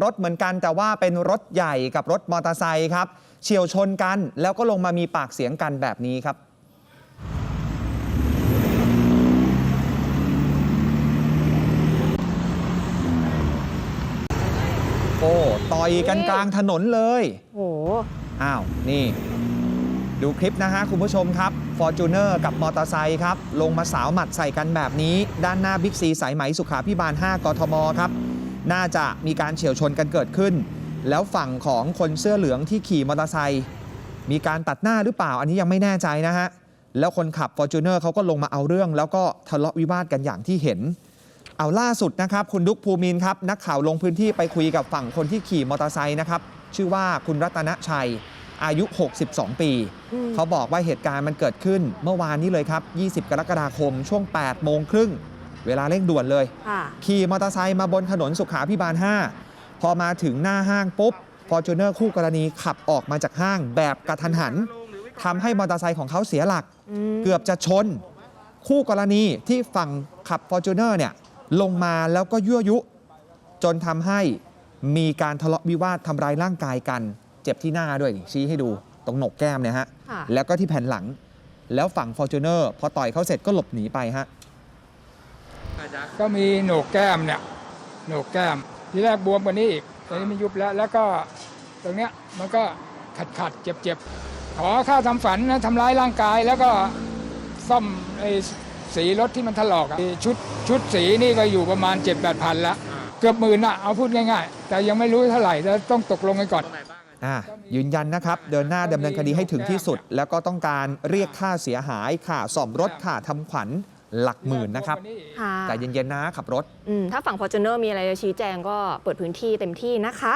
รถเหมือนกันแต่ว่าเป็นรถใหญ่กับรถมอเตอร์ไซค์ครับเฉียวชนกันแล้วก็ลงมามีปากเสียงกันแบบนี้ครับ โอ้ต่อยกันกลางถนนเลยโอ้โหอ้าว นี่ ดูคลิปนะฮะคุณผู้ชมครับ f o r t u n e r กับมอเตอร์ไซค์ครับ ลงมาสาวหมัดใส่กันแบบนี้ ด้านหน้าบิ๊กซีสายไหมสุขาพิบาล 5 กทม ครับ น่าจะมีการเฉียวชนกันเกิดขึ้น แล้วฝั่งของคนเสื้อเหลืองที่ขี่มอเตอร์ไซค์มีการตัดหน้าหรือเปล่าอันนี้ยังไม่แน่ใจนะฮะ แล้วคนขับ f o r t u n e r เขาก็ลงมาเอาเรื่อง แล้วก็ทะเลาะวิวาทกันอย่างที่เห็น เอาล่าสุดนะครับ คุณดุกภูมินครับ นักข่าวลงพื้นที่ไปคุยกับฝั่งคนที่ขี่มอเตอร์ไซค์นะครับ ชื่อว่าคุณรัตนชัย อายุ 62 ปี เขาบอกว่าเหตุการณ์มันเกิดขึ้นเมื่อวานนี้เลยครับ 20 กรกฎาคมช่วง 8 โมงครึ่ง เวลาเร่งด่วนเลยค่ะขี่มอเตอร์ไซค์มาบนถนนสุขาพิบาล 5 พอมาถึงหน้าห้างปุ๊บฟอร์จูเนอร์คู่กรณีขับออกมาจากห้างแบบกระทันหันทำให้มอเตอร์ไซค์ของเขาเสียหลักอืมเกือบจะชน คู่กรณีที่ฝั่งขับฟอร์จูเนอร์เนี่ยลงมาแล้วก็ยั่วยุ จนทำให้มีการทะเลาะวิวาททำร้ายร่างกายกัน เจ็บที่หน้าด้วยนี่ชี้ให้ดูตรงโหนกแก้มเนี่ยฮะค่ะแล้วก็ที่แผ่นหลัง แล้วฝั่งฟอร์จูเนอร์พอต่อยเขาเสร็จก็หลบหนีไปฮะ ก็มีโหนกแก้มเนี่ยโหนกแก้ม ทีแรกบวมกว่านี้อีกตอนนี้มันยุบแล้ว แล้วก็ตรงเนี้ยมันก็ขัดขัดๆเจ็บเจ็บๆขอค่าทำฝันนะทำร้ายร่างกายแล้วก็ซ่อมไอ้สีรถที่มันถลอกอะไอ้ชุดชุดสีนี่ก็อยู่ประมาณ7 8 0 0 0ละเกือบหมื่นอะเอาพูดง่ายๆ แต่ยังไม่รู้เท่าไหร่แต่ต้องตกลงกันก่อนอะยืนยันนะครับ เดินหน้าดำเนินคดีให้ถึงที่สุด แล้วก็ต้องการเรียกค่าเสียหายค่าซ่อมรถค่าทำขวัญ หลักหมื่นนะครับค่ะแต่เย็นๆนะขับรถ อืมถ้าฝั่ง Fortuner มีอะไรจะชี้แจงก็เปิดพื้นที่เต็มที่นะคะ